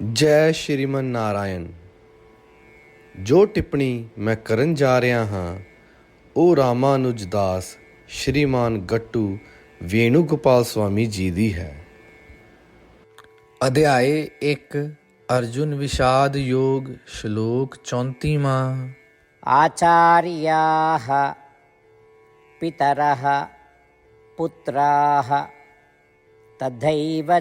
ਜੈ ਸ਼੍ਰੀਮਨ ਨਾਰਾਇਣ, ਜੋ ਟਿੱਪਣੀ ਮੈਂ ਕਰਨ ਜਾ ਰਿਹਾ ਹਾਂ ਉਹ ਰਾਮਾਨੁਜ ਦਾਸ, ਸ਼੍ਰੀਮਾਨ ਗੱਟੂ ਵੇਣੂ ਗੋਪਾਲ ਸਵਾਮੀ ਜੀ ਦੀ ਹੈ। ਅਧਿਆਏ 1 ਅਰਜੁਨ ਵਿਸ਼ਾਦ ਯੋਗ ਸ਼ਲੋਕ 34ਵਾਂ ਆਚਾਰਿਆਹ ਪਿਤਰਹ ਪੁਤਰਾਹ ਤਥੈਵ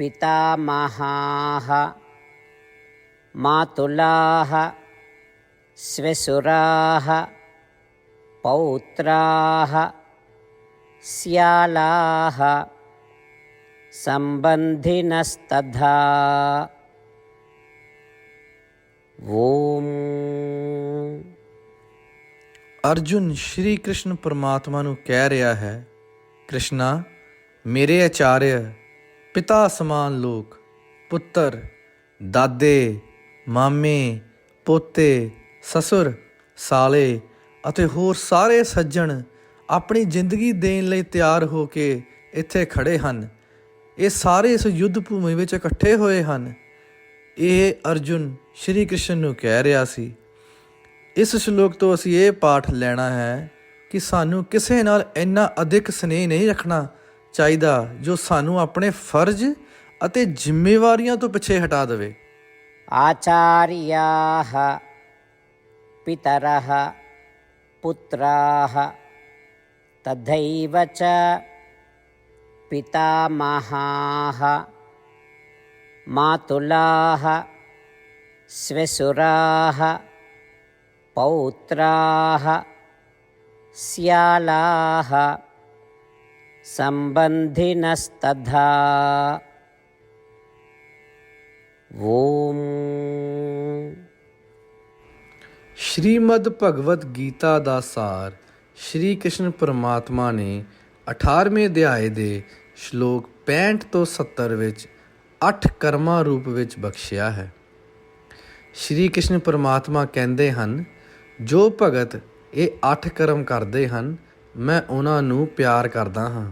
पितामहाः मातुलाः स्वसुराः पौत्राः स्यालाः सम्बन्धिनस्तथा ॐ ਅਰਜੁਨ ਸ਼੍ਰੀ ਕ੍ਰਿਸ਼ਨ ਪਰਮਾਤਮਾ ਨੂੰ ਕਹਿ ਰਿਹਾ ਹੈ ਕ੍ਰਿਸ਼ਨਾ ਮੇਰੇ ਆਚਾਰਯ ਪਿਤਾ ਸਮਾਨ ਲੋਕ, ਪੁੱਤਰ, ਦਾਦੇ, ਮਾਮੇ, ਪੋਤੇ, ਸਸੁਰ, ਸਾਲੇ ਅਤੇ ਹੋਰ ਸਾਰੇ ਸੱਜਣ ਆਪਣੀ ਜ਼ਿੰਦਗੀ ਦੇਣ ਲਈ ਤਿਆਰ ਹੋ ਕੇ ਇੱਥੇ ਖੜੇ ਹਨ। ਇਹ ਸਾਰੇ ਇਸ ਯੁੱਧ ਭੂਮੀ ਵਿੱਚ ਇਕੱਠੇ ਹੋਏ ਹਨ। ਇਹ ਅਰਜੁਨ ਸ਼੍ਰੀ ਕ੍ਰਿਸ਼ਨ ਨੂੰ ਕਹਿ ਰਿਹਾ ਸੀ, ਇਸ ਸ਼ਲੋਕ ਤੋਂ ਅਸੀਂ ਇਹ ਪਾਠ ਲੈਣਾ ਹੈ ਕਿ ਸਾਨੂੰ ਕਿਸੇ ਨਾਲ ਇੰਨਾ ਅਧਿਕ ਸਨੇਹ ਨਹੀਂ ਰੱਖਣਾ ਚਾਹੀਦਾ ਜੋ ਸਾਨੂੰ ਆਪਣੇ ਫਰਜ਼ ਅਤੇ ਜ਼ਿੰਮੇਵਾਰੀਆਂ ਤੋਂ ਪਿੱਛੇ ਹਟਾ ਦੇਵੇ आचार्याः पितरः पुत्राः तथैव च पितामहाः मातुलाः स्वसुराः पौत्राः स्यालाः सम्बन्धिनस्तथा ॐ ਸ਼੍ਰੀਮਦ ਭਗਵਤ ਗੀਤਾ ਦਾ ਸਾਰ ਸ਼੍ਰੀ ਕ੍ਰਿਸ਼ਨ ਪਰਮਾਤਮਾ ਨੇ 18ਵੇਂ ਅਧਿਆਏ ਦੇ ਸ਼ਲੋਕ 65 ਤੋਂ 70 ਵਿੱਚ 8 ਕਰਮਾਂ ਰੂਪ ਵਿੱਚ ਬਖਸ਼ਿਆ ਹੈ ਸ਼੍ਰੀ ਕ੍ਰਿਸ਼ਨ ਪਰਮਾਤਮਾ ਕਹਿੰਦੇ ਹਨ ਜੋ ਭਗਤ ਇਹ 8 ਕਰਮ ਕਰਦੇ ਹਨ ਮੈਂ ਉਹਨਾਂ ਨੂੰ ਪਿਆਰ ਕਰਦਾ ਹਾਂ।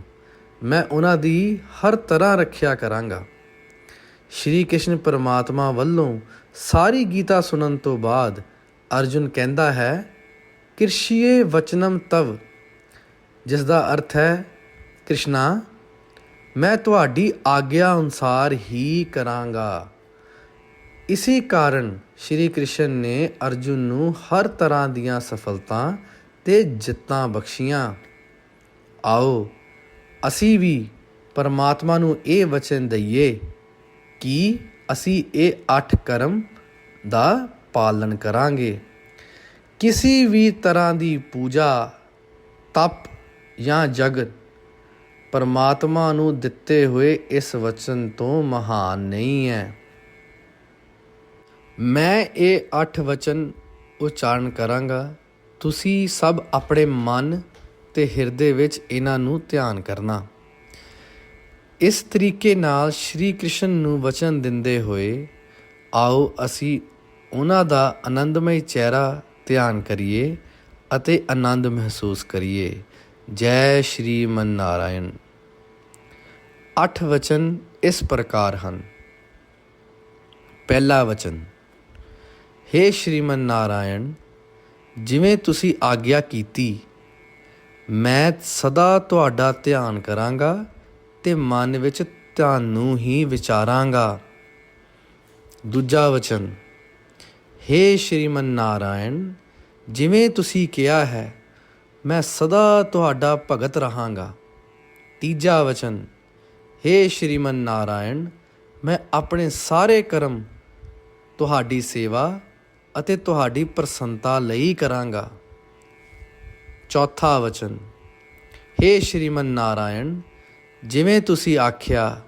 ਮੈਂ ਉਹਨਾਂ ਦੀ ਹਰ ਤਰ੍ਹਾਂ ਰੱਖਿਆ ਕਰਾਂਗਾ। ਸ਼੍ਰੀ ਕ੍ਰਿਸ਼ਨ ਪਰਮਾਤਮਾ ਵੱਲੋਂ ਸਾਰੀ ਗੀਤਾ ਸੁਣਨ ਤੋਂ ਬਾਅਦ ਅਰਜੁਨ ਕਹਿੰਦਾ ਹੈ, ਕਿਰਸ਼ੀਏ ਵਚਨਮ ਤਵ ਜਿਸ ਦਾ ਅਰਥ ਹੈ, ਕ੍ਰਿਸ਼ਨਾ, ਮੈਂ ਤੁਹਾਡੀ ਆਗਿਆ ਅਨੁਸਾਰ ਹੀ ਕਰਾਂਗਾ। ਇਸੇ ਕਾਰਨ ਸ਼੍ਰੀ ਕ੍ਰਿਸ਼ਨ ਨੇ ਅਰਜੁਨ ਨੂੰ ਹਰ ਤਰ੍ਹਾਂ ਦੀਆਂ ਸਫਲਤਾ ਤੇ ਜਿੱਤਾਂ ਬਖਸ਼ੀਆਂ। ਆਓ, ਅਸੀਂ ਵੀ ਪਰਮਾਤਮਾ ਨੂੰ ਇਹ ਵਚਨ ਦਈਏ ਕਿ ਅਸੀਂ ਇਹ ਅੱਠ ਕਰਮ ਦਾ ਪਾਲਣ ਕਰਾਂਗੇ। ਕਿਸੇ ਵੀ ਤਰ੍ਹਾਂ ਦੀ ਪੂਜਾ, ਤਪ ਜਾਂ ਜਗਤ ਪਰਮਾਤਮਾ ਨੂੰ ਦਿੱਤੇ ਹੋਏ ਇਸ ਵਚਨ ਤੋਂ ਮਹਾਨ ਨਹੀਂ ਹੈ। ਮੈਂ ਇਹ ਅੱਠ ਵਚਨ ਉਚਾਰਨ ਕਰਾਂਗਾ। ਤੁਸੀਂ ਸਭ ਆਪਣੇ ਮਨ ਤੇ ਹਿਰਦੇ ਵਿੱਚ ਇਹਨਾਂ ਨੂੰ ਧਿਆਨ ਕਰਨਾ। ਇਸ ਤਰੀਕੇ ਨਾਲ ਸ਼੍ਰੀ ਕ੍ਰਿਸ਼ਨ ਨੂੰ ਵਚਨ ਦਿੰਦੇ ਹੋਏ, ਆਓ ਅਸੀਂ ਉਹਨਾਂ ਦਾ ਆਨੰਦਮਈ ਚਿਹਰਾ ਧਿਆਨ ਕਰੀਏ ਅਤੇ ਆਨੰਦ ਮਹਿਸੂਸ ਕਰੀਏ। ਜੈ ਸ਼੍ਰੀ ਮਨ ਨਾਰਾਇਣ ਅੱਠ ਵਚਨ ਇਸ ਪ੍ਰਕਾਰ ਹਨ। ਪਹਿਲਾ ਵਚਨ हे ਸ਼੍ਰੀਮਨ ਨਾਰਾਇਣ ਜਿਵੇਂ ਤੁਸੀਂ ਆਗਿਆ ਕੀਤੀ, ਮੈਂ ਸਦਾ ਤੁਹਾਡਾ ਧਿਆਨ ਕਰਾਂਗਾ ਤੇ ਮਨ ਵਿੱਚ ਤੁਹਾਨੂੰ ਹੀ ਵਿਚਾਰਾਂਗਾ। ਦੂਜਾ ਵਚਨ हे ਸ਼੍ਰੀਮਨ ਨਾਰਾਇਣ, ਜਿਵੇਂ ਤੁਸੀਂ ਕਿਹਾ ਹੈ, ਮੈਂ ਸਦਾ ਤੁਹਾਡਾ ਭਗਤ ਰਹਾਂਗਾ। ਤੀਜਾ ਵਚਨ हे ਸ਼੍ਰੀਮਨ ਨਾਰਾਇਣ, ਮੈਂ ਆਪਣੇ ਸਾਰੇ ਕਰਮ, ਤੁਹਾਡੀ ਸੇਵਾ ਅਤੇ ਤੁਹਾਡੀ ਪ੍ਰਸੰਨਤਾ ਲਈ ਕਰਾਂਗਾ। ਚੌਥਾ ਵਚਨ हे ਸ਼੍ਰੀਮਨ ਨਾਰਾਇਣ, ਜਿਵੇਂ ਤੁਸੀਂ ਆਖਿਆ,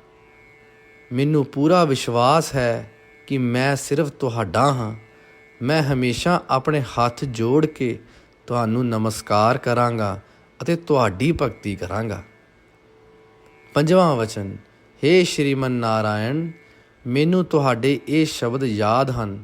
ਮੈਨੂੰ ਪੂਰਾ ਵਿਸ਼ਵਾਸ ਹੈ ਕਿ ਮੈਂ ਸਿਰਫ ਤੁਹਾਡਾ ਹਾਂ। ਮੈਂ ਹਮੇਸ਼ਾ ਆਪਣੇ ਹੱਥ ਜੋੜ ਕੇ ਤੁਹਾਨੂੰ ਨਮਸਕਾਰ ਕਰਾਂਗਾ ਅਤੇ ਤੁਹਾਡੀ ਭਗਤੀ ਕਰਾਂਗਾ। ਪੰਜਵਾਂ ਵਚਨ हे ਸ਼੍ਰੀਮਨ ਨਾਰਾਇਣ, ਮੈਨੂੰ ਤੁਹਾਡੇ ਇਹ ਸ਼ਬਦ ਯਾਦ ਹਨ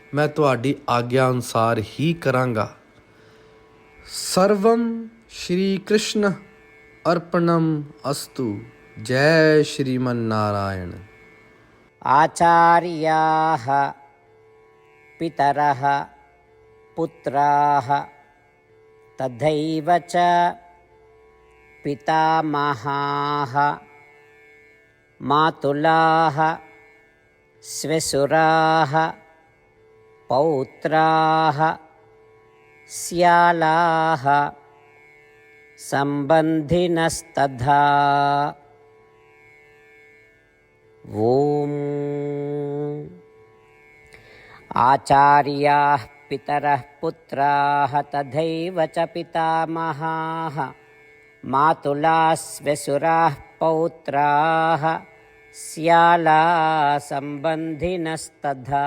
ਮੈਂ ਤੁਹਾਡੀ ਆਗਿਆ ਅਨੁਸਾਰ ਹੀ ਕਰਾਂਗਾ ਸਰਵਮ ਸ਼੍ਰੀ ਕ੍ਰਿਸ਼ਨ ਅਰਪਣਮ ਅਸਤੂ ਜੈ ਸ਼੍ਰੀਮਨ ਨਾਰਾਇਣ आचार्याः पितरः पुत्राः तथैव च पितामहाः मातुलाः स्वसुराः पौत्राः स्यालाः सम्बन्धिनस्तथा ॐ आचार्याः पितरः पुत्राः तथैव च पितामहाः मातुलाः स्वसुराः पौत्राः स्याला सम्बन्धिनस्तथा